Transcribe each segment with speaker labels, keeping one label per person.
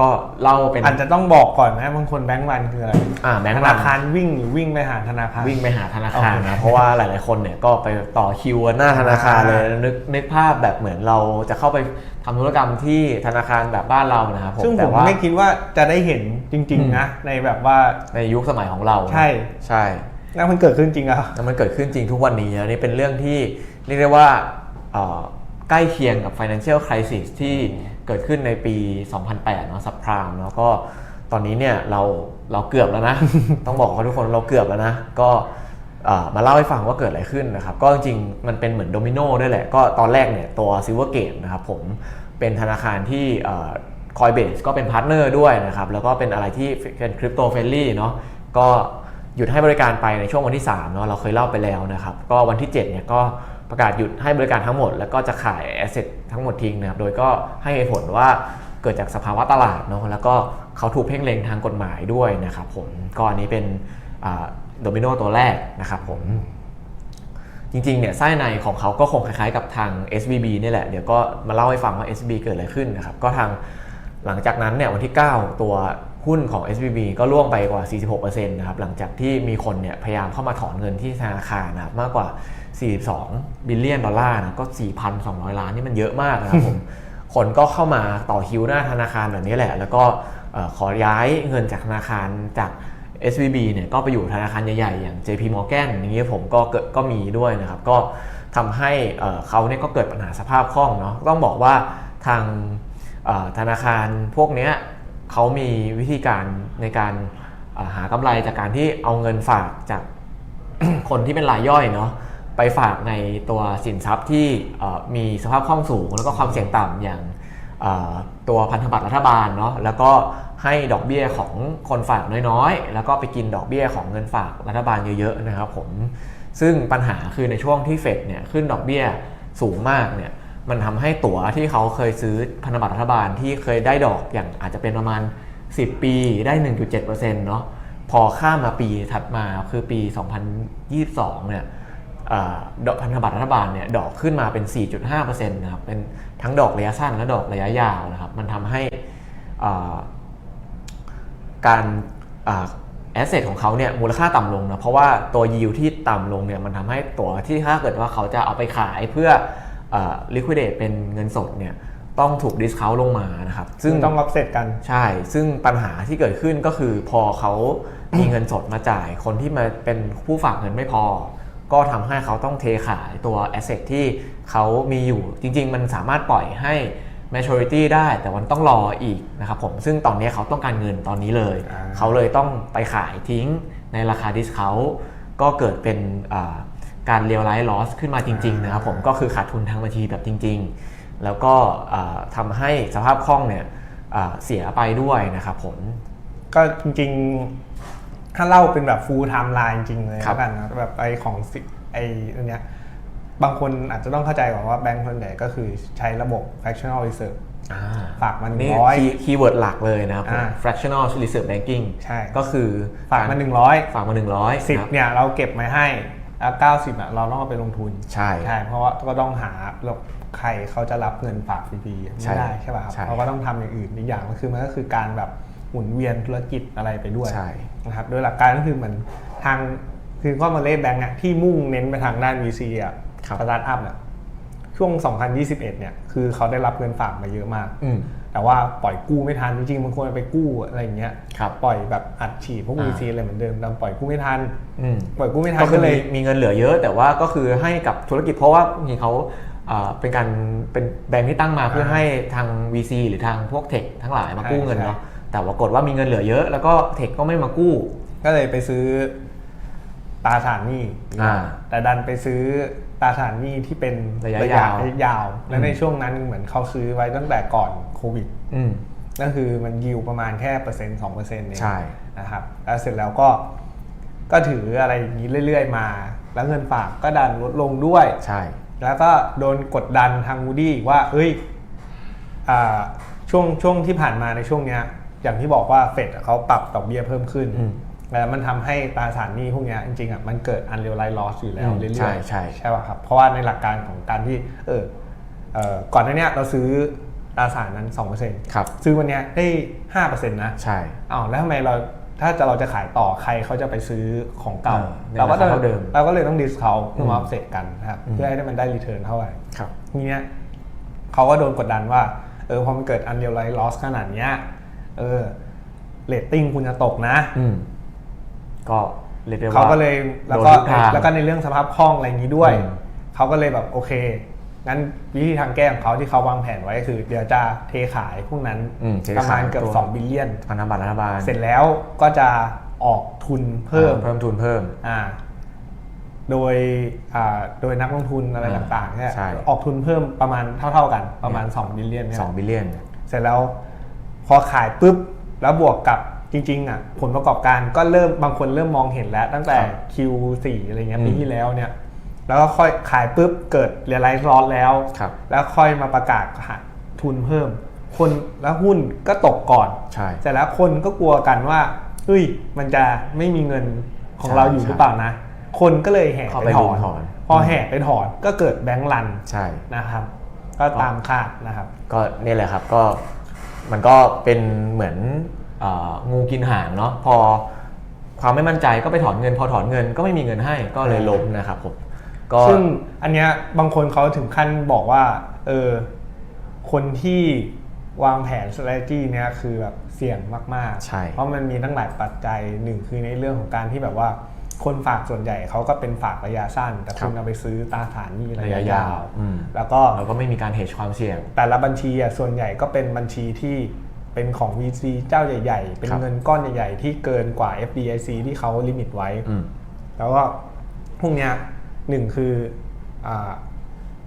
Speaker 1: ก็เล่าเป็น
Speaker 2: อาจจะต้องบอกก่อนนะบางคนแบงก์วันคืออะไร
Speaker 1: อ่าแบง
Speaker 2: ธ
Speaker 1: ค์รั
Speaker 2: นานคารวิ่งหรือวิ่งไปหาธนาคาร
Speaker 1: วิ่งไปหาธนาคาร
Speaker 2: โอเค
Speaker 1: นะเพราะว่าหลาย ๆ คนเนี่ยก็ไปต่อคิวกันหน้าธนาคารเลย
Speaker 2: อ่า
Speaker 1: นึกนึกภาพแบบเหมือนเราจะเข้าไปทำธุรกรรมที่ธนาคารแบบบ้านเรานะครับผม
Speaker 2: ซึ่งผ
Speaker 1: แต่
Speaker 2: ม
Speaker 1: ว่า
Speaker 2: ไม่คิดว่าจะได้เห็นจริง ๆ นะในแบบว่า
Speaker 1: ในยุคสมัยของเรา
Speaker 2: ใช่
Speaker 1: ใช่
Speaker 2: แล้วมันเกิดขึ้นจริงอะ
Speaker 1: แล้วมันเกิดขึ้นจริงทุกวันนี้นะนี่เป็นเรื่องที่เรียกได้ว่าเอ่อใกล้เคียงกับ financial crisis ที่ เกิดขึ้นในปี 2008เนาะ subprime แล้วก็ตอนนี้เนี่ยเราเราเกือบแล้วนะ ต้องบอกเขาทุกคนเราเกือบแล้วนะ ก็มาเล่าให้ฟังว่าเกิดอะไรขึ้นนะครับ ก็จริงมันเป็นเหมือนโดมิโนด้วยแหละ ก็ตอนแรกเนี่ยตัว Silvergate นะครับผมเป็นธนาคารที่คอยเบสก็เป็นพาร์ทเนอร์ด้วยนะครับ แล้วก็เป็นอะไรที่เป็นคริปโตเฟรนลี่เนาะก็หยุดให้บริการไปในช่วงวันที่3เนาะเราเคยเล่าไปแล้วนะครับ ก็วันที่7เนี่ยก็ ประกาศหยุดให้บริการทั้งหมด แล้วก็จะขายแอสเซททั้งหมดทิ้งนะครับ โดยก็ให้เหตุผลว่าเกิดจากสภาวะตลาดเนาะแล้วก็เขาถูกเพ่งเล็งทางกฎหมายด้วยนะครับผมก็อันนี้เป็นโดมิโนตัวแรกนะครับผมจริงๆ เนี่ยไส้ในของเขาก็คงคล้ายๆ กับทาง SBB นี่แหละ เดี๋ยวก็มาเล่าให้ฟังว่า SBB เกิดอะไรขึ้นนะครับ ก็ทางหลังจากนั้นเนี่ยวันที่ 9 ตัว หุ้นของ SBB ก็ล่วงไปกว่า 46%นะครับ หลังจากที่มีคนเนี่ยพยายามเข้ามาถอนเงินที่ธนาคารนะครับมากกว่า 42 บิลเลียนดอลลาร์นะก็ 4,200 ล้านนี่มันเยอะมากนะครับผม คนก็เข้ามาต่อคิวหน้าธนาคารแบบนี้แหละ แล้วก็เอ่อขอย้ายเงินจากธนาคารจาก SVB เนี่ยก็ไปอยู่ธนาคารใหญ่ๆ อย่าง JP Morgan อย่างนี้ผมก็เกิดก็มีด้วยนะครับ ก็ทำให้เอ่อเขาเนี่ยก็เกิดปัญหาสภาพคล่องเนาะต้องบอกว่าทางเอ่อธนาคารพวกเนี้ย เขามีวิธีการในการหากำไรจากการที่เอาเงินฝากจากคนที่เป็นรายย่อยเนาะไปฝากในตัวสินทรัพย์ที่มีสภาพคล่องสูง แล้วก็ความเสี่ยงต่ำอย่างตัวพันธบัตรรัฐบาลเนาะแล้วก็ให้ดอกเบี้ยของคนฝากน้อยๆ แล้วก็ไปกินดอกเบี้ยของเงินฝากรัฐบาลเยอะๆนะครับผมซึ่งปัญหาคือในช่วงที่เฟดเนี่ยขึ้นดอกเบี้ยสูงมากเนี่ย มันทำให้ตั๋วที่เขาเคยซื้อพันธบัตรรัฐบาลที่เคยได้ดอกอย่างอาจจะเป็นประมาณ 10 ปีได้ 1.7%เนาะพอข้ามมาปีถัดมาคือปี 2022 เนี่ยเอ่อดอกพันธบัตรรัฐบาลเนี่ยดอกขึ้นมาเป็น 4.5%นะครับเป็นทั้งดอกระยะสั้นและดอกระยะยาวนะครับ มันทำให้การแอสเซทของเขาเนี่ยมูลค่าต่ำลงนะเพราะว่าตัวยิวที่ต่ำลงเนี่ยมันทำให้ตัวที่ถ้าเกิดว่าเขาจะเอาไปขายเพื่อ ลิควิดเดตเป็นเงินสดเนี่ยต้องถูกดิสคาวลงมานะครับ
Speaker 2: ซึ่
Speaker 1: ซึ่
Speaker 2: ง
Speaker 1: ง
Speaker 2: ต้องรับเสร็จกัน
Speaker 1: ใช่ ซึ่งปัญหาที่เกิดขึ้นก็คือพอเขามีเงินสดมาจ่าย คนที่มาเป็นผู้ฝากเงินไม่พอ ก็ทำให้เขาต้องเทขายตัวแอสเซทที่เขามีอยู่ จริง ๆ มันสามารถปล่อยให้ maturity ได้แต่มันต้องรออีกนะครับผม ซึ่งตอนนี้เขาต้องการเงินตอนนี้เลย
Speaker 2: อ่า
Speaker 1: เขาเลยต้องไปขายทิ้งในราคาดิสเขาก็เกิดเป็นอ่า การเรียลไลท์ลอสขึ้นมาจริงๆนะครับผมก็คือขาดทุนทางบัญชีแบบจริง ๆ แล้วก็อ่าทำให้สภาพคล่องเนี่ยอ่าเสียไปด้วยนะครับผม
Speaker 2: ก็จริงๆ ถ้าเล่าเป็นแบบฟูลไทม์ไลน์จริงๆเลย
Speaker 1: ครับ
Speaker 2: แล้วกันนะแบบไอของสิไออันเนี้ยบางคนอาจจะต้องเข้าใจก่อนว่าแบงก์ส่วนใหญ่ก็คือใช้ระบบ fractional reserve
Speaker 1: อ่า
Speaker 2: ฝากมา
Speaker 1: นี่
Speaker 2: ร้อย
Speaker 1: คีย์เวิร์ดหลักเลยนะครับผม
Speaker 2: อ่า
Speaker 1: fractional reserve banking
Speaker 2: ใช่
Speaker 1: ก็คือ
Speaker 2: ฝากมาหนึ่งร้อย
Speaker 1: ฝากมา100
Speaker 2: สิบ
Speaker 1: ครับ
Speaker 2: เนี่ยเราเก็บมาให้แล้ว เก้าสิบอะเราต้องเอาไปลงทุน
Speaker 1: ใช่
Speaker 2: ใช่เพราะว่าก็ต้องหาแล้วใครเขาจะรับเงินฝากฟรีๆ
Speaker 1: ใช่
Speaker 2: ไม่ได้ใช่ป่ะครับ
Speaker 1: ใช่
Speaker 2: เขาก็ต้องทำอย่างอื่นอีกอย่างก็คือมันก็คือการแบบหมุนเวียนธุรกิจอะไรไปด้วย
Speaker 1: ใช่
Speaker 2: นะครับโดยหลักการก็คือเหมือนทางคือก็มาเล่แบงก์อะที่มุ่งเน้นไปทางด้าน VC อะ
Speaker 1: ครับ
Speaker 2: สตาร์ทอัพเนี่ยช่วง 2021 เนี่ยคือเขาได้รับเงินฝากมาเยอะมาก
Speaker 1: อืม
Speaker 2: แต่ว่าปล่อยกู้ไม่ทันจริงๆบางคนไปกู้อะไรอย่างเงี้ย
Speaker 1: ครับ
Speaker 2: ปล่อยแบบอัดฉีดพวก
Speaker 1: อ่า
Speaker 2: VC อะไรเหมือนเดิมแต่ปล่อยกู้ไม่ทัน
Speaker 1: อืม
Speaker 2: ปล่อยกู้ไม่ทัน
Speaker 1: ก็คือ
Speaker 2: ก็เล
Speaker 1: มี
Speaker 2: ย
Speaker 1: มีเงินเหลือเยอะ แต่ว่าก็คือให้กับธุรกิจเพราะว่าจริงๆเขาอ่าเป็นการเป็นแบงค์ที่ตั้งมาเพื่อให้ทาง VC หรือทางพวกเทคทั้งหลายมากู้เงินเนาะแต่ปรากฏว่ามีเงินเหลือเยอะ แล้วก็เทคก็ไม่มากู้
Speaker 2: ก็เลยไปซื้อตราสารหนี้
Speaker 1: อ่า
Speaker 2: แต่ดันไปซื้อ ตราสารหนี้ที่เป็น
Speaker 1: ระยะ
Speaker 2: ระ
Speaker 1: ยาว
Speaker 2: ยะยาว และในช่วงนั้นเหมือนเขาซื้อไว้ตั้งแต่ก่อนโควิด
Speaker 1: อืม
Speaker 2: ก็คือมันยิวประมาณแค่เปอร์เซ็นต์สองเปอร์เซ็นต์เอง
Speaker 1: ใช่
Speaker 2: นะครับ แล้วเสร็จแล้วก็ก็ถืออะไรอย่างนี้เรื่อยๆมา แล้วเงินฝากก็ดันลดลงด้วย
Speaker 1: ใช่
Speaker 2: แล้วก็โดนกดดันทางมูดี้ว่าเอ้ยอ่าช่วงช่วงที่ผ่านมาในช่วงเนี้ย อย่างที่บอกว่าเฟดเขาปรับดอกเบี้ยเพิ่มขึ้น
Speaker 1: อืม
Speaker 2: แล้วมันทำให้ตราสารหนี้พวกเนี้ยจริงๆอะมันเกิด unrealized loss อยู่แล้ว
Speaker 1: อืม
Speaker 2: เรื่อยๆ
Speaker 1: ใช่ใช่
Speaker 2: ใช่ป่ะครับ เพราะว่าในหลักการของการที่เออเอ่อก่อนหน้าเนี้ยเราซื้อตราสารนั้น2%
Speaker 1: ครับ
Speaker 2: ซื้อวันเนี้ยได้5%นะ
Speaker 1: ใช่
Speaker 2: อ้าวแล้วทำไมเราถ้าจะเราจะขายต่อใครเขาจะไปซื้อของเก่า
Speaker 1: เออใน
Speaker 2: เราก็
Speaker 1: ราคาเท่าเดิม
Speaker 2: เราก็เลยต้องดิสเขาเพื่อ
Speaker 1: อื
Speaker 2: มามอฟเซตกันนะครับ
Speaker 1: อืม
Speaker 2: เพื่อให้มันได้รีเทิร์นเท่าไหร่
Speaker 1: ครับ
Speaker 2: ทีเนี้ยเขาก็โดนกดดันว่าเออพอมันเกิดอันเดียวไลท์ลอสขนาดเนี้ยเออเรตติ้งคุณจะตกนะ
Speaker 1: อืม ก็เรียกได้ว่า
Speaker 2: เขาก็เลยแล้ว
Speaker 1: โด
Speaker 2: ก็
Speaker 1: นทุกทาง
Speaker 2: แล้วก็ในเรื่องสภาพคล่องอะไรอย่างนี้ด้วย
Speaker 1: อืม
Speaker 2: เขาก็เลยแบบโอเค งั้นวิธีทางแก้ของเขาที่เขาวางแผนไว้คือ เดี๋ยวจะเทขายพวกนั้น
Speaker 1: อืมเท
Speaker 2: ประ
Speaker 1: ข
Speaker 2: มาณเกือบ
Speaker 1: ตัว
Speaker 2: 2บิลเลียน
Speaker 1: พันธบัตรรัฐบาล
Speaker 2: เสร็จแล้วก็จะออกทุนเพิ่ม
Speaker 1: อ่าเพิ่มทุนเพิ่ม
Speaker 2: อ่าโดยอ่าโดยนักลงทุนอะไร
Speaker 1: อ่า
Speaker 2: ต่างๆเนี่ย
Speaker 1: ใช่
Speaker 2: ออกทุนเพิ่มประมาณเท่า ๆกันประมาณ2บิลเลียนเนี่ย
Speaker 1: 2บิลเลียน
Speaker 2: เสร็จแล้วพอขายปุ๊บแล้วบวกกับ จริงๆอะผลประกอบการก็เริ่มบางคนเริ่มมองเห็นแล้วตั้งแต่
Speaker 1: ครับ
Speaker 2: Q4 อะไรเงี้ย
Speaker 1: อืม
Speaker 2: ปีที่แล้วเนี่ยแล้วก็ค่อยขายปุ๊บเกิดเรียลไลซ์ร้อนแล้ว
Speaker 1: ครับ
Speaker 2: แล้วค่อยมาประกาศหาทุนเพิ่ม คนแล้วหุ้นก็ตกก่อน
Speaker 1: ใช่
Speaker 2: เสร็จแล้วคนก็กลัวกันว่าเฮ้ยมันจะไม่มีเงินของ
Speaker 1: ใช่
Speaker 2: เราอยู่
Speaker 1: ใช่
Speaker 2: หรือเปล่านะ คนก็เลยแห่
Speaker 1: เข้า
Speaker 2: ไป
Speaker 1: ไป
Speaker 2: ถ
Speaker 1: ลุ้
Speaker 2: อน
Speaker 1: นถอน
Speaker 2: พอแห่ไปถอนก็เกิดแบงก์รัน
Speaker 1: ใช่
Speaker 2: นะครับ ก็ตามคาดนะครับ
Speaker 1: ก็นี่แหละครับก็มันก็เป็นเหมือนเออ งูกินหางเนาะพอความไม่มั่นใจก็ไปถอนเงิน พอถอนเงินก็ไม่มีเงินให้ก็เลยล้มนะครับผมก็
Speaker 2: ซึ่งอันเนี้ยบางคนเขาถึงขั้นบอกว่าเออคนที่วางแผน strategy เนี้ยคือแบบเสี่ยงมากๆ
Speaker 1: ใช่
Speaker 2: เพราะมันมีตั้งหลายปัจจัยหนึ่งคือในเรื่องของการที่แบบว่า คนฝากส่วนใหญ่เขาก็เป็นฝากระยะสั้น แต่คุณเอาไปซื้อตราสารหนี้ระยะยาว
Speaker 1: อืม
Speaker 2: แล้วก็
Speaker 1: แล้วก็ไม่มีการเฮชความเสี่ยง
Speaker 2: แต่ละบัญชีอะส่วนใหญ่ก็เป็นบัญชีที่ เป็นของ VC เจ้าใหญ่ ๆ เป็น
Speaker 1: ครับ
Speaker 2: เงินก้อนใหญ่ ๆ ที่เกินกว่า FDIC ที่เขาลิมิตไว้
Speaker 1: อืม
Speaker 2: แล้วก็พวกเนี้ยหนึ่งคืออา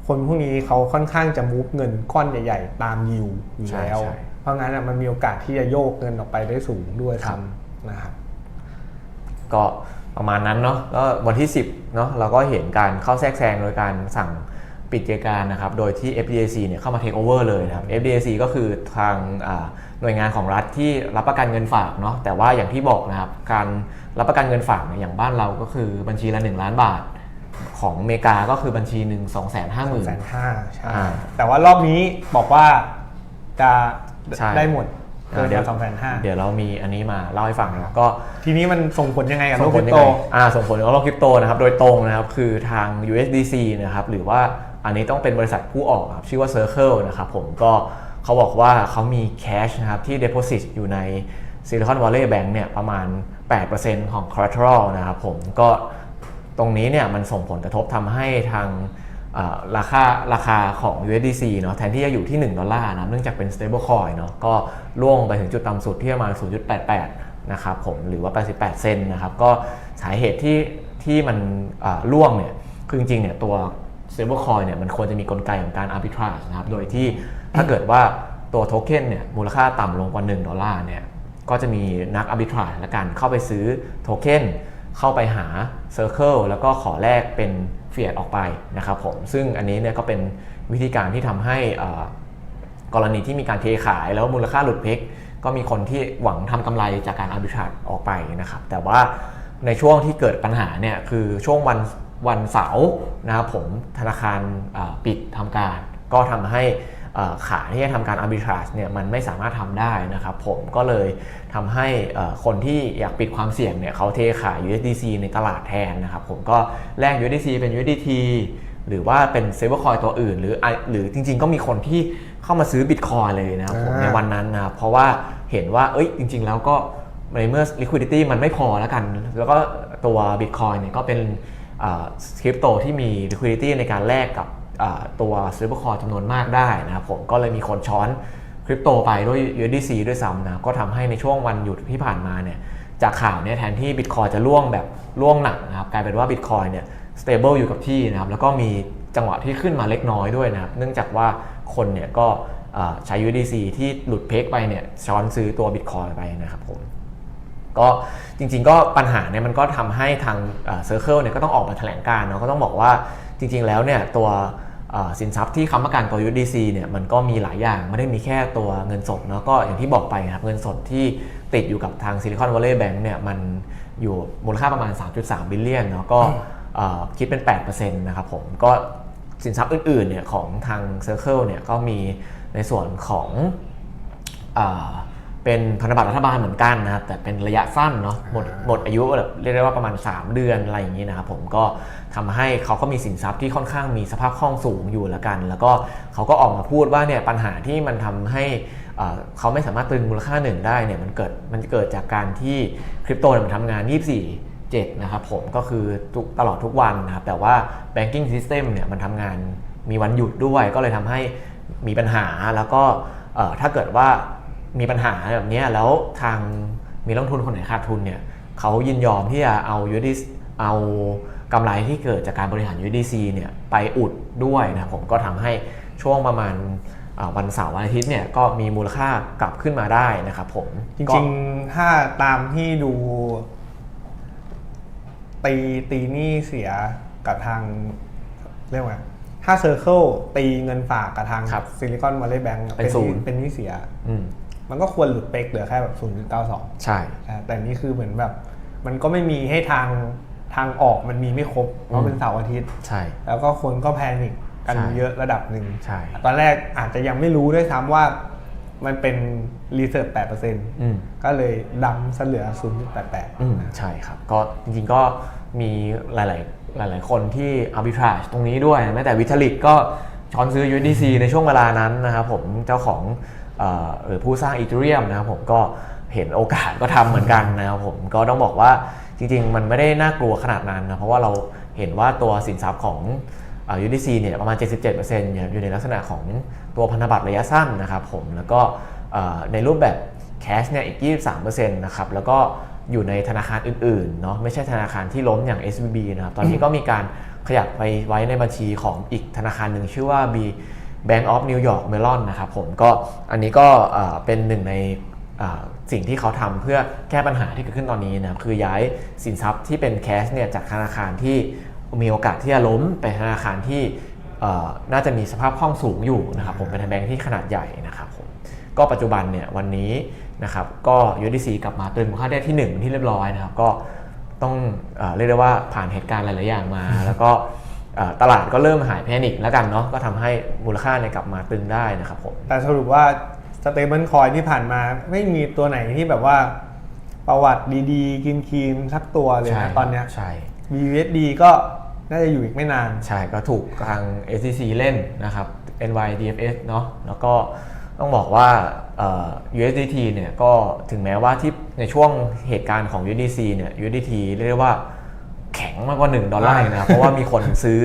Speaker 2: คนพวกนี้เขาค่อนข้างจะมูฟเงินก้อนใหญ่ ๆ ตามยิวอยู่
Speaker 1: ใช่
Speaker 2: แล้ว
Speaker 1: ใช่
Speaker 2: เพราะงั้นอะมันมีโอกาสที่จะโยกเงินออกไปได้สูงด้วย
Speaker 1: ครับ
Speaker 2: ซ้ำนะครับ
Speaker 1: ก็ประมาณนั้นเนาะก็วันที่ 10เนาะเราก็เห็นการเข้าแทรกแซงโดยการสั่งปิดกิจการนะครับ โดยที่ FDIC เนี่ยเข้ามาเทคโอเวอร์เลยนะครับ FDIC ก็คือทางอ่า หน่วยงานของรัฐที่รับประกันเงินฝากเนาะแต่ว่าอย่างที่บอกนะครับการรับประกันเงินฝากเนี่ยอย่างบ้านเราก็คือบัญชีละ 1 ล้านบาท ของอเมริกาก็คือบัญชีหนึ่ง2 5 0 0 0
Speaker 2: แส
Speaker 1: 0
Speaker 2: นห้าใช่
Speaker 1: อ่า
Speaker 2: แต่ว่ารอบนี้บอกว่าจะ
Speaker 1: ใช่
Speaker 2: ได้หมด
Speaker 1: เอ
Speaker 2: เกิ
Speaker 1: อนเดี๋ยว
Speaker 2: สองแสนห้า
Speaker 1: เดี๋ยวเรามีอันนี้มาเล่าให้ฟังนะก็
Speaker 2: ทีนี้มันส่งผลยังไงกับโล
Speaker 1: ส่ง
Speaker 2: ก
Speaker 1: ผ
Speaker 2: ค
Speaker 1: ล
Speaker 2: ริป
Speaker 1: ยัง
Speaker 2: โต
Speaker 1: ไงอ่าส่งผลกับโลกคริปโตนะครับโดยตรงนะครับคือทาง USDC นะครับหรือว่าอันนี้ต้องเป็นบริษัทผู้ออกครับชื่อว่า Circle นะครับผมก็ เขาบอกว่าเขามี cash นะครับที่ deposit อยู่ใน Silicon Valley Bank เนี่ยประมาณ 8%ของ collateral นะครับผมก็ตรงนี้เนี่ยมันส่งผลกระทบทำให้ทางราคาราคาของ USDC เนาะแทนที่จะอยู่ที่ 1 ดอลลาร์นะเนื่องจากเป็น stable coin เนาะก็ล่วงไปถึงจุดต่ำสุดที่ประมาณ 0.88 นะครับผมหรือว่า 88 เซนต์นะครับก็สาเหตุที่ที่มันอ่าล่วงเนี่ยคือจริงๆเนี่ยตัว stablecoin เนี่ยมันควรจะมีกลไกของการ arbitrage นะครับโดยที่ ถ้าเกิดว่าตัวโทเค็นเนี่ยมูลค่าต่ำลงกว่า 1 ดอลลาร์เนี่ยก็จะมีนัก arbitrage และกันเข้าไปซื้อโทเค็นเข้าไปหา Circle แล้วก็ขอแลกเป็นเฟียดออกไปนะครับผมซึ่งอันนี้เนี่ยก็เป็นวิธีการที่ทำให้กรณีที่มีการเทขายแล้วมูลค่าหลุดเพกก็มีคนที่หวังทำกำไรจากการอาร์บิทราจออกไปนะครับ แต่ว่าในช่วงที่เกิดปัญหาเนี่ยคือช่วงวันวันเสาร์นะครับผมธนาคารปิดทำการ ก็ทำให้ ขาที่จะทำการอาร์บิทราจเนี่ยมันไม่สามารถทำได้นะครับผมก็เลยทำให้เอ่อคนที่อยากปิดความเสี่ยงเนี่ยเขาเทขาย USDC ในตลาดแทนนะครับผมก็แลก USDC เป็น USDT หรือว่าเป็นเซ b บ e คอยตัวอื่น หรือไอหรือจริง ๆ ก็มีคนที่เข้ามาซื้อบิตคอยเลยนะครับผม
Speaker 2: อ่า
Speaker 1: ในวันนั้นนะครับเพราะว่าเห็นว่าเอ้ยจริง ๆ แล้วก็ในเมื่อ liquidity มันไม่พอแล้วกัน แล้วก็ตัว Bitcoin เนี่ยก็เป็นคริปโตที่มี liquidity ในการแลกกับ ตัว stablecoin จำนวนมากได้นะครับผมก็เลยมีคนช้อนคริปโตไปด้วย USDC ด้วยซ้ำนะก็ทำให้ในช่วงวันหยุดที่ผ่านมาเนี่ยจากข่าวเนี่ยแทนที่ Bitcoin จะล่วงแบบล่วงหนักนะครับกลายเป็นว่า Bitcoin เนี่ย stable อยู่กับที่นะครับแล้วก็มีจังหวะที่ขึ้นมาเล็กน้อยด้วยนะครับเนื่องจากว่าคนเนี่ยก็ใช้ USDC ที่หลุดเพกไปเนี่ยช้อนซื้อตัว Bitcoin ไปนะครับผมก็จริงๆก็ปัญหาเนี่ยมันก็ทำให้ทางเซอร์เคิลเนี่ยก็ต้องออกมาแถลงการณ์เนาะก็ต้องบอกว่าจริงๆแล้วเนี่ยตัว สินทรัพย์ที่ค้ำประกันตัว USDC เนี่ยมันก็มีหลายอย่างไม่ได้มีแค่ตัวเงินสดเนาะก็อย่างที่บอกไปนะครับเงินสดที่ติดอยู่กับทาง Silicon Valley Bank เนี่ยมันอยู่มูลค่าประมาณ 3.3 บิลเลียนเนาะก็เอ่อคิดเป็น 8%นะครับผมก็สินทรัพย์อื่นๆเนี่ยของทาง Circle เนี่ยก็มีในในส่วนของอา เป็นพันธบัตรรัฐบาลเหมือนกันนะครับแต่เป็นระยะสั้นเนาะหมดหมดอายุแบบเรียกได้ว่าประมาณ 3 เดือนอะไรอย่างนี้นะครับผมก็ทำให้เขาก็มีสินทรัพย์ที่ค่อนข้างมีสภาพคล่องสูงอยู่แล้วกัน แล้วก็เขาก็ออกมาพูดว่าเนี่ยปัญหาที่มันทำให้เขาไม่สามารถตรึงมูลค่าหนึ่งได้เนี่ยมันเกิดมันเกิดจากการที่คริปโตมันทำงาน 24 7นะครับผมก็คือทุกตลอดทุกวันนะครับแต่ว่า banking system เนี่ยมันทำงานมีวันหยุดด้วย ก็เลยทำให้มีปัญหาแล้วก็ถ้าเกิดว่า มีปัญหาแบบเนี้ยแล้วทางมีนักลงทุนคนไหนขาดทุนเนี่ยเขายินยอมที่จะเอา USD เอากำไรที่เกิดจากการบริหาร USDC เนี่ยไปอุดด้วยนะครับผมก็ทำให้ช่วงประมาณอ่าวันเสาร์วันอาทิตย์เนี่ยก็มีมูลค่ากลับขึ้นมาได้นะครับผม
Speaker 2: จ
Speaker 1: ก็
Speaker 2: ริงๆ ถ้าตามที่ดู ตีตีหนี้เสียกับทาง เรียกว่าไงถ้าเซอร์เคิลตีเงินฝากกับทาง
Speaker 1: ครับ
Speaker 2: ซิลิคอนวัลเลย์แบงก์
Speaker 1: เป็นศูนย์
Speaker 2: เป็นหนี้เสีย
Speaker 1: อื ม
Speaker 2: มันก็ควรหลุดเป๊กเหลือแค่แบบ0.92
Speaker 1: ใช่
Speaker 2: อ่าแต่นี่คือเหมือนแบบ มันก็ไม่มีให้ทางทางออกมันมีไม่ครบ เพราะเป็นเสาร์อาทิตย์
Speaker 1: ใช่
Speaker 2: แล้วก็คนก็แพนิคกัน
Speaker 1: ใช่
Speaker 2: เยอะระดับหนึ่ง
Speaker 1: ใช่
Speaker 2: ตอนแรกอาจจะยังไม่รู้ด้วยซ้ำว่ามันเป็นรีเซิร์ฟ
Speaker 1: อืม
Speaker 2: 8%ก็เลยดำซะเหลือ0.88
Speaker 1: อืมใช่ครับ ก็จริงๆก็มีหลาย ๆ หลาย ๆ คนที่ arbitrage ตรงนี้ด้วยแม้แต่วิทลิกก็ช้อนซื้อ USDC ในช่วงเวลานั้นนะครับผมเจ้าของเอ่อ หรือผู้สร้าง Ethereum นะครับผมก็เห็นโอกาสก็ทำเหมือนกันนะครับผมก็ต้องบอกว่าจริงๆ มันไม่ได้น่ากลัวขนาดนั้นนะเพราะว่าเราเห็นว่าตัวสินทรัพย์ของเอ่อ UDC เนี่ยประมาณ 77%เนี่ยอยู่ในลักษณะของตัวพันธบัตรระยะสั้นนะครับผมแล้วก็ในรูปแบบ cash เนี่ยอีก 23%นะครับแล้วก็อยู่ในธนาคารอื่นๆเนาะไม่ใช่ธนาคารที่ล้มอย่าง SVB นะครับตอนนี้ก็มีการขยับไปไว้ในบัญชีของอีกธนาคารหนึ่งชื่อว่า B Bank of New York Mellon นะครับผมก็อันนี้ก็เป็นหนึ่งในสิ่งที่เขาทำเพื่อแก้ปัญหาที่เกิดขึ้นตอนนี้นะครับคือย้ายสินทรัพย์ที่เป็นแคชเนี่ยจากธนาคารที่มีโอกาสที่จะล้มไปธนาคารที่น่าจะมีสภาพคล่องสูงอยู่นะครับผมเป็นแบงค์ที่ขนาดใหญ่นะครับผมก็ปัจจุบันเนี่ยวันนี้นะครับก็ USDC กลับมาเตึงค่าได้ที่ 1 ที่เรียบร้อยนะครับก็ต้องเอเรียกได้ว่าผ่านเหตุการณ์หลาย ๆ อย่างมา แล้วก็ ตลาดก็เริ่มหายแพนิคแล้วกันเนาะก็ทำให้มูลค่าเนี่ยกลับมาตึงได้นะครับผม
Speaker 2: แต่สรุปว่าสเตเบิลคอยที่ผ่านมาไม่มีตัวไหนที่แบบว่าประวัติดีๆ กินคีนสักตัวเลย
Speaker 1: ใช่
Speaker 2: นะตอนเนี้ย
Speaker 1: ใช่
Speaker 2: BUSD ก็น่าจะอยู่อีกไม่นาน
Speaker 1: ใช่ก็ถูกทาง SEC เล่นนะครับ NYDFS เนาะแล้วก็ต้องบอกว่าเอ่อ USDT เนี่ยก็ถึงแม้ว่าที่ในช่วงเหตุการณ์ของ USDC เนี่ย USDT เรียกได้ว่าแข็ง มากกว่า 1 ดอลลาร์อีกนะครับ เพราะว่ามีคนซื้อ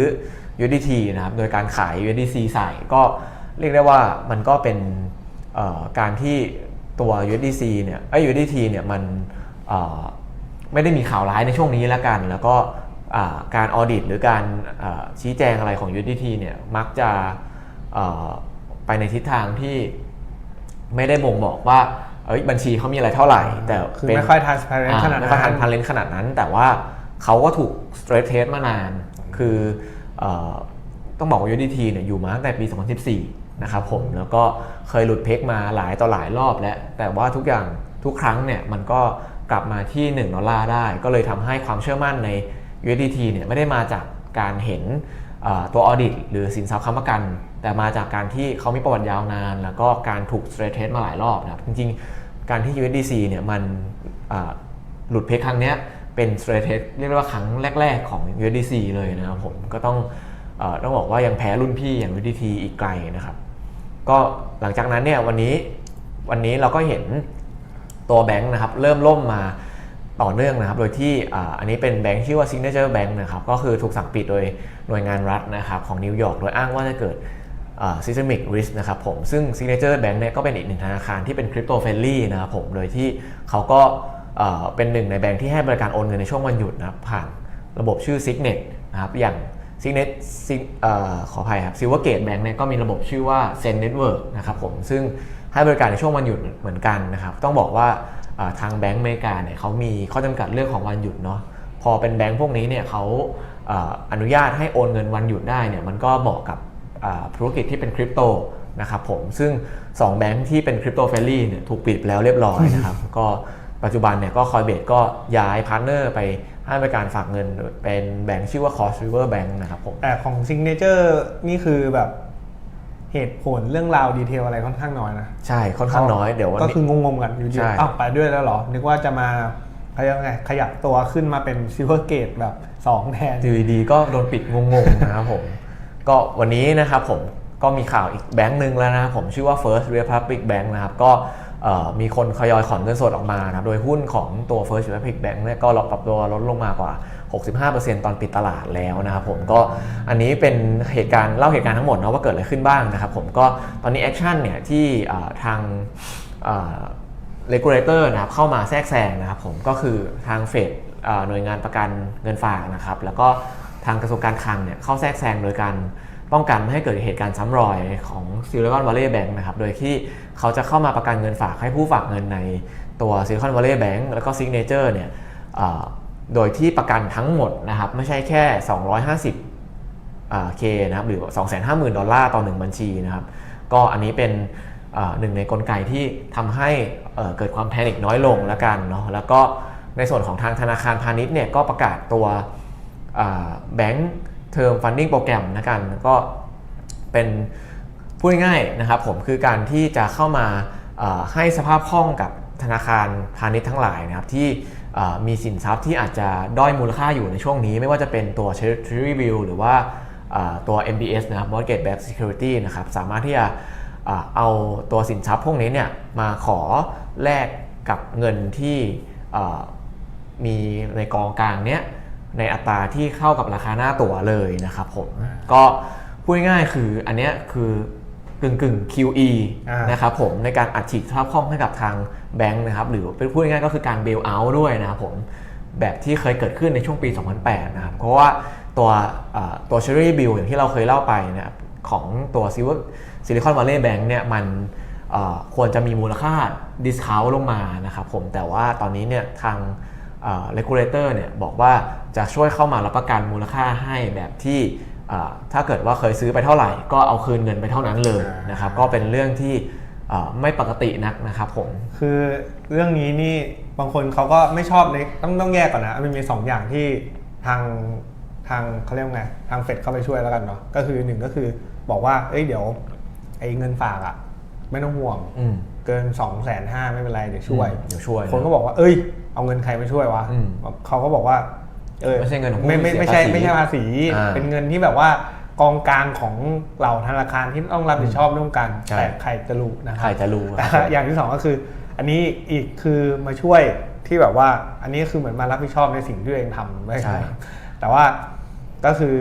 Speaker 1: USDT นะครับ โดยการขาย USDC ใส่ก็เรียกได้ว่ามันก็เป็นเอ่อการที่ตัว USDC เนี่ยไอ้ย USDT เนี่ยมันเอ่อไม่ได้มีข่าวร้ายในช่วงนี้แล้วกัน แล้วก็อ่าการออดิตหรือการอ่าชี้แจงอะไรของ UDT เนี่ยมักจะเอ่อไปในทิศทางที่ไม่ได้บ่งบอกว่าเอ้ยบัญชีเขามีอะไรเท่าไหร่ แต่
Speaker 2: คือ
Speaker 1: เป็น
Speaker 2: ไม่ค่อย transparent
Speaker 1: อ่า
Speaker 2: ขนาด
Speaker 1: ไม่ค่อยทั
Speaker 2: นั้นน
Speaker 1: พันเลนขนาดนั้น แต่ว่า เขาก็ถูก stress test มานาน คืออต้องบอกว่า UDT เนี่ยอยู่มาตั้งแต่ปี 2014 นะครับผม แล้วก็เคยหลุดเพกมาหลายต่อหลายรอบแล้ว แต่ว่าทุกอย่างทุกครั้งเนี่ยมันก็กลับมาที่ 1 ดอลลาร์ได้ ก็เลยทำให้ความเชื่อมั่นใน USDT เนี่ยไม่ได้มาจากการเห็นตัวออดิตหรือสินทรัพย์ค้ำประกัน แต่มาจากการที่เขามีประวัติยาวนาน แล้วก็การถูก stress test มาหลายรอบนะครับจริงๆ การที่ USDC เนี่ยมันหลุดเพคครั้งเนี้ย เป็น straight test เรียกได้ว่าครั้งแรก ๆ ของ USDC เลยนะครับผมก็ต้องออต้องบอกว่ายังแพ้รุ่นพี่อย่าง USDT อีกไกลนะครับ ก็หลังจากนั้นเนี่ยวันนี้วันนี้เราก็เห็นตัวแบงค์นะครับเริ่มล่มมาต่อเนื่องนะครับ โดยที่อ,อันนี้เป็นแบงค์ชื่อว่า Signature Bank นะครับ ก็คือถูกสั่งปิดโดยหน่วยงานรัฐนะครับของนิวยอร์กโดยอ้างว่าจะเกิด systemic risk นะครับผม ซึ่ง signature bank เนี่ยก็เป็นอีกหนึ่งธนาคารที่เป็น crypto friendly นะครับผม โดยที่เขาก็ เป็นหนึ่งในแบงค์ที่ให้บริการโอนเงินในช่วงวันหยุดนะครับผ่านระบบชื่อ Signet นะครับอย่าง Signet Sig- เอ่อขออภัยครับ Silvergate Bank เนี่ยก็มีระบบชื่อว่า Zen Network นะครับผมซึ่งให้บริการในช่วงวันหยุดเหมือนกันนะครับต้องบอกว่าทางแบงก์อเมริกาเนี่ยเขามีข้อจำกัดเรื่องของวันหยุดเนาะพอเป็นแบงก์พวกนี้เนี่ยเขาอนุญาตให้โอนเงินวันหยุดได้เนี่ยมันก็เหมาะกับธุรกิจที่เป็นคริปโตนะครับผมซึ่ง 2 แบงค์ที่เป็นคริปโตเฟลลี่เนี่ยถูกปิดแล้วเรียบร้อยนะครับก็ ปัจจุบันเนี่ยก็คอยเบสก็ย้ายพาร์ทเนอร์ไปให้บริการฝากเงินเป็นแบงค์ชื่อว่า Cross River Bank นะครับผม
Speaker 2: แต่ของ Signature นี่คือแบบเหตุผลเรื่องราวดีเทลอะไรค่อนข้างน้อยนะ
Speaker 1: ใช่ค่อนข้างน้อยเดี๋ยววัน
Speaker 2: ก็
Speaker 1: นี้
Speaker 2: คืองงๆกันอยู่ดี
Speaker 1: ใช่
Speaker 2: อ้าวไปด้วยแล้วเหรอ นึกว่าจะมาเขาเรียกว่าไงขยับตัวขึ้นมาเป็นซิลเวอร์เกตแบบสองแทน
Speaker 1: อยู่ดีๆก็โดนปิดงงๆนะครับผม ก็วันนี้นะครับผมก็มีข่าวอีกแบงค์หนึ่งแล้วนะครับผมชื่อว่า First Republic Bank นะครับก็เอ่อ มีคนทยอยถอนเงินสดออกมานะครับโดยหุ้นของตัว First Republic Bank เนี่ยก็ปรับตัวลดลงมากว่า 65%ตอนปิดตลาดแล้วนะครับผมก็อันนี้เป็นเหตุการณ์เล่าเหตุการณ์ทั้งหมดนะว่าเกิดอะไรขึ้นบ้างนะครับผมก็ตอนนี้แอคชั่นเนี่ยที่ทางเอ่อ regulator นะครับเข้ามาแทรกแซงนะครับผมก็คือทางเฟดหน่วยงานประกันเงินฝากนะครับแล้วก็ทางกระทรวงการคลังเนี่ยเข้าแทรกแซงโดยการ ป้องกันไม่ให้เกิดเหตุการณ์ซ้ำรอยของ Silicon Valley Bank นะครับ โดยที่เขาจะเข้ามาประกันเงินฝากให้ผู้ฝากเงินในตัว Silicon Valley Bank แล้วก็ Signature เนี่ยเอ่อโดยที่ประกันทั้งหมดนะครับ ไม่ใช่แค่ 250เคนะครับ หรือ 250,000 ดอลลาร์ต่อ 1 บัญชีนะครับ ก็อันนี้เป็นหนึ่งในกลไกที่ทำให้เอ่อเกิดความแพนิคน้อยลงแล้วกันเนาะแล้วก็ในส่วนของทางธนาคารพาณิชย์เนี่ยก็ประกาศตัวแบงก์ เทอมฟันดิ้งโปรแกรมนะกันก็เป็นพูดง่ายๆนะครับผมคือการที่จะเข้ามาให้สภาพคล่องกับธนาคารพาณิชย์ทั้งหลายนะครับที่มีสินทรัพย์ที่อาจจะด้อยมูลค่าอยู่ในช่วงนี้ ไม่ว่าจะเป็นตัว Treasury Bill หรือว่าอ่าตัว MBS นะครับ Mortgage Backed Security นะครับสามารถที่จะเอาตัวสินทรัพย์พวกนี้เนี่ยมาขอแลกกับเงินที่มีในกองกลางเนี้ย ในอัตราที่เข้ากับราคาหน้าตั๋วเลยนะครับผมก็พูดง่ายๆคืออันเนี้ยคือกึ่งกึ่งๆ QE
Speaker 2: อ่าน
Speaker 1: นะครับผมในการอัดฉีดสภาพคล่องให้กับทางแบงค์นะครับหรือเป็นพูดง่ายๆก็คือการเบลเอาท์ด้วยนะครับผมแบบที่เคยเกิดขึ้นในช่วงปี 2008 นะครับ เพราะว่าตัวเอ่อตัว Cherry Bill อย่างที่เราเคยเล่าไปนะครับของตัว Silicon Valley Bank เนี่ยมันเอ่อควรจะมีมูลค่า discount ลงมานะครับผมแต่ว่าตอนนี้เนี่ยทางเอ่อ regulator เนี่ยบอกว่า จะช่วยเข้ามารับประกันมูลค่าให้แบบที่เอ่อถ้าเกิดว่าเคยซื้อไปเท่าไหร่ ก็เอาคืนเงินไปเท่านั้นเลยนะครับ ก็เป็นเรื่องที่เอ่อไม่ปกตินักนะครับผม
Speaker 2: คือเรื่องนี้นี่บางคนเขาก็ไม่ชอบในต้องต้องแยกก่อนนะมันมีสองอย่างที่ทางทางเขาเรียกว่าไงทางเฟดเข้าไปช่วยแล้วกันเนาะก็คือหนึ่งก็คือบอกว่าเอ้ยเดี๋ยวไอ้เงินฝากอะไม่ต้องห่วง
Speaker 1: อืม
Speaker 2: เกิน2องแสนห้าไม่เป็นไรเดี๋ยวช่วย
Speaker 1: อืมเดี๋ยวช่วย
Speaker 2: คนก็บอกว่าเอ้ย เอาเงินใครมาช่วยวะ
Speaker 1: อืม
Speaker 2: เขาก็บอกว่า เออ
Speaker 1: ไม่ใช่เงินของผู้
Speaker 2: ไม่ไม่
Speaker 1: เสีย
Speaker 2: ไม่ใช่
Speaker 1: ภาษี
Speaker 2: ไม่ใช่ภาษี
Speaker 1: อ่า
Speaker 2: เป็นเงินที่แบบว่ากองกลางของเหล่าธนาคารที่ต้องรับผิดชอบร่วมกัน
Speaker 1: ใช่
Speaker 2: แต่ใครจะรู้นะค
Speaker 1: ใคร
Speaker 2: รับ
Speaker 1: จะรู้
Speaker 2: แต่
Speaker 1: ครับ
Speaker 2: อย่างที่สองก็คือ อันนี้อีกคือมาช่วยที่แบบว่า อันนี้คือเหมือนมารับผิดชอบในสิ่งที่ตัวเองทำไม่
Speaker 1: ใช่
Speaker 2: แต่ว่าก็คือ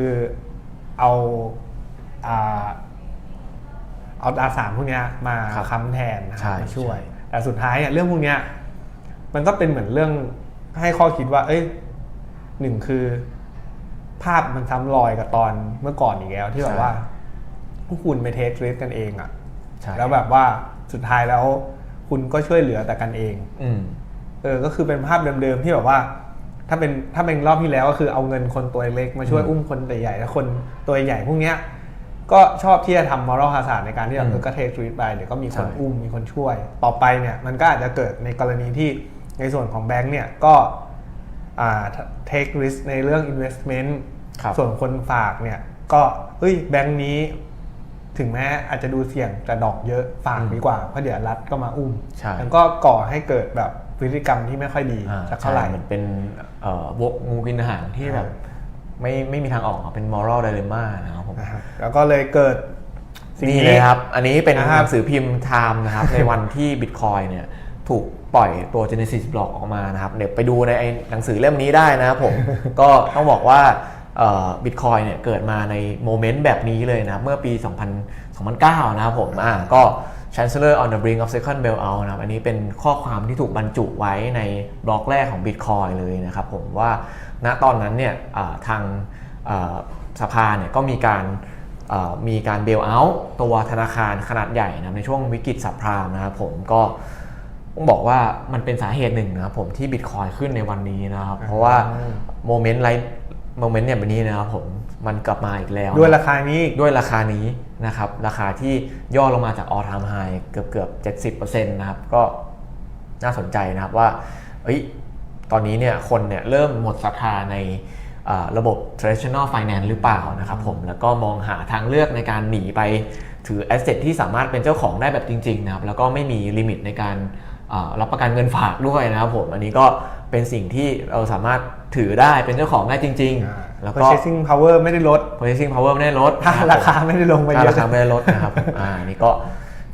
Speaker 2: เอาอ่าเอาตราสามพวกเนี้ยมา
Speaker 1: ครับ
Speaker 2: ค้ำแทนนะค
Speaker 1: ใช่
Speaker 2: รับมาช่วย
Speaker 1: ใช่
Speaker 2: แต่สุดท้ายเนี่ยเรื่องพวกเนี้ย มันก็เป็นเหมือนเรื่องให้ข้อคิดว่า เอ้ย หนึ่งคือ ภาพมันซ้ำรอยกับตอนเมื่อก่อนอีกแล้ว ที่แบบว่าพวกคุณไปเทสเรสกันเองอะ
Speaker 1: ใช่
Speaker 2: แล้วแบบว่าสุดท้ายแล้วคุณก็ช่วยเหลือแต่กันเอง
Speaker 1: อืม
Speaker 2: เออ ก็คือเป็นภาพเดิมๆที่แบบว่า ถ้าเป็นถ้าเป็นรอบที่แล้วก็คือเอาเงินคนตัวเล็กมาช่วย
Speaker 1: อืม
Speaker 2: อุ้มคนตัวใหญ่แล้วคนตัวใหญ่พวกเนี้ย ก็ชอบที่จะทำมอรัลฮาสาในการที่แบบ
Speaker 1: อืม
Speaker 2: เออก็เทคทรีตไปเดี๋ยวก็มีคน
Speaker 1: ใช่
Speaker 2: อุ้มมีคนช่วย ต่อไปเนี่ย มันก็อาจจะเกิดในกรณีที่ในส่วนของแบงก์เนี่ยก็อ่า take risk ในเรื่อง investment
Speaker 1: ครับ
Speaker 2: ส่วนคนฝากเนี่ยก็เฮ้ยแบงก์นี้ ถึงแม้อาจจะดูเสี่ยงแต่ดอกเยอะฝาก
Speaker 1: อืม
Speaker 2: ดีกว่าเพราะเดี๋ยวรัฐก็มาอุ้ม
Speaker 1: ใช่
Speaker 2: มันก็ก่อให้เกิดแบบพฤติกรรมที่ไม่ค่อยดี
Speaker 1: อ่า
Speaker 2: สักเท่าไหร่
Speaker 1: ใช่เหมือนเป็นเอ่อวกงูกินหางที่แบบ
Speaker 2: อ่า
Speaker 1: ไม่ไม่มีทางออกอะเป็น moral dilemma นะครับผม
Speaker 2: นะครับแล้วก็เลยเกิดสิ่ง
Speaker 1: นี่
Speaker 2: นี้
Speaker 1: เลยครับ อันนี้เป็น
Speaker 2: นะครับ
Speaker 1: หนังสือพิมพ์ Time นะครับในวันที่ Bitcoin เนี่ย ถูกปล่อยตัว Genesis Block ออกมานะครับเดี๋ยวไปดูในหนังสือเล่มนี้ได้นะครับผม ก็ต้องบอกว่าบิตคอยเนี่ยเกิดมาในโมเมนต์แบบนี้เลยนะครับ เมื่อปี 2000 2009 นะครับผมอ่าก็ Chancellor on the brink of second bailout นะครับอันนี้เป็นข้อความที่ถูกบรรจุไว้ในบล็อกแรกของ Bitcoin เลยนะครับผมว่าณตอนนั้นเนี่ยทางสภาเนี่ยก็มีการมีการเบลเอาท์ตัวธนาคารขนาดใหญ่นะในช่วงวิกฤตสับพรามนะครับผมก็ ต้องบอกว่ามันเป็นสาเหตุหนึ่งนะครับผมที่บิตคอยขึ้นในวันนี้นะครับ เพราะว่าโมเมนต์ไลท์โมเมนต์เนี่ยแบบนี้นะครับผมมันกลับมาอีกแล้ว
Speaker 2: ด้วยราคานี้
Speaker 1: ด้วยราคานี้นะครับ ราคาที่ย่อลงมาจาก all time high เกือบเกือบ70%นะครับ ก็น่าสนใจนะครับว่าเอ้ยตอนนี้เนี่ยคนเนี่ยเริ่มหมดศรัทธาในอ่าระบบ traditional finance หรือเปล่านะครับผมแล้วก็มองหาทางเลือกในการหนีไปถือแอสเซทที่สามารถเป็นเจ้าของได้แบบจริงๆนะครับแล้วก็ไม่มีลิมิตในการเอ่อ รับประกันเงินฝากด้วยนะครับผมอันนี้ก็เป็นสิ่งที่เราสามารถถือได้เป็นเจ้าของได้จริง
Speaker 2: อ่า
Speaker 1: ๆแล้วก็
Speaker 2: purchasing power ไม่ได้ลด
Speaker 1: purchasing power ไม่ได้ลด
Speaker 2: ถ้า
Speaker 1: นะบ
Speaker 2: ราคาไม่ได้ลงไป
Speaker 1: ถ้า
Speaker 2: เย
Speaker 1: รา
Speaker 2: อะ
Speaker 1: คาไม่ได้ลดนะครับอ่านี่ก็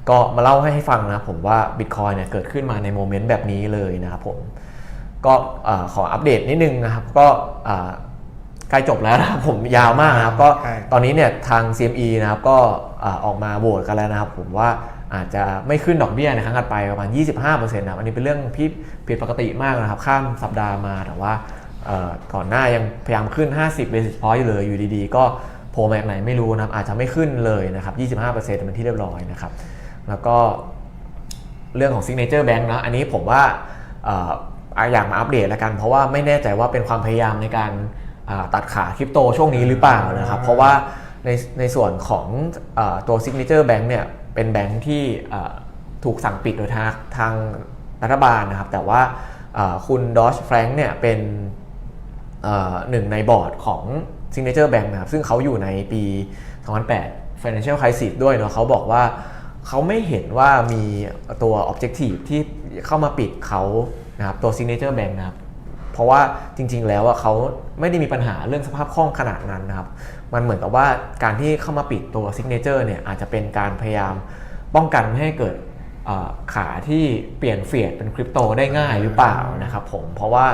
Speaker 1: ก็มาเล่าให้ฟังนะครับผมว่า Bitcoin เนี่ยเกิดขึ้นมาในโมเมนต์แบบนี้เลยนะครับผมก็อ่าขออัปเดตนิดนึงนะครับก็อ่าใกล้จบแล้วนะครับผมยาวมากนะครับก็
Speaker 2: ใช่
Speaker 1: ตอนนี้เนี่ยทาง CME นะครับก็อ่าออกมาโหวตกันแล้วนะครับผมว่า อาจจะไม่ขึ้นดอกเบี้ยในครั้งถัดไปประมาณ 25%นะครับอันนี้เป็นเรื่องที่ผิดปกติมากนะครับ ข้ามสัปดาห์มาแต่ว่าก่อนหน้ายังพยายามขึ้น 50 basis point อยู่เลยอยู่ดีๆ ก็โผล่มาจากไหนไม่รู้นะครับ อาจจะไม่ขึ้นเลยนะครับ 25%เป็นที่เรียบร้อยนะครับ แล้วก็เรื่องของ Signature Bank นะอันนี้ผมว่าอ่ออยากมาอัปเดตแล้วกัน เพราะว่าไม่แน่ใจว่าเป็นความพยายามในการตัดขาคริปโตช่วงนี้หรือเปล่านะครับ เพราะว่าในในส่วนของอตัว Signature Bank เนี่ย เป็นแบงค์ที่ถูกสั่งปิดโดยทางทางรัฐบาลนะครับ แต่ว่าคุณดอชแฟรงค์เนี่ยเป็นหนึ่งในบอร์ดของ Signature Bank นะครับ ซึ่งเขาอยู่ในปี 2008 Financial Crisis ด้วยเนาะเขาบอกว่าเขาไม่เห็นว่ามีตัว Objective ที่เข้ามาปิดเขานะครับตัว Signature Bank นะครับ เพราะว่าจริงๆแล้วเขาไม่ได้มีปัญหาเรื่องสภาพคล่องขนาดนั้นนะครับ มันเหมือนกับว่าการที่เข้ามาปิดตัวซิกเนเจอร์เนี่ยอาจจะเป็นการพยายามป้องกันไม่ให้เกิดเอ่อขาที่เปลี่ยนเฟียดเป็นคริปโตได้ง่ายหรือเปล่านะครับผมเพราะว่า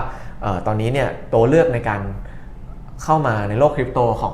Speaker 1: ออตอนนี้เนี่ยตัวเลือกในการเข้ามาในโลกคริปโตของ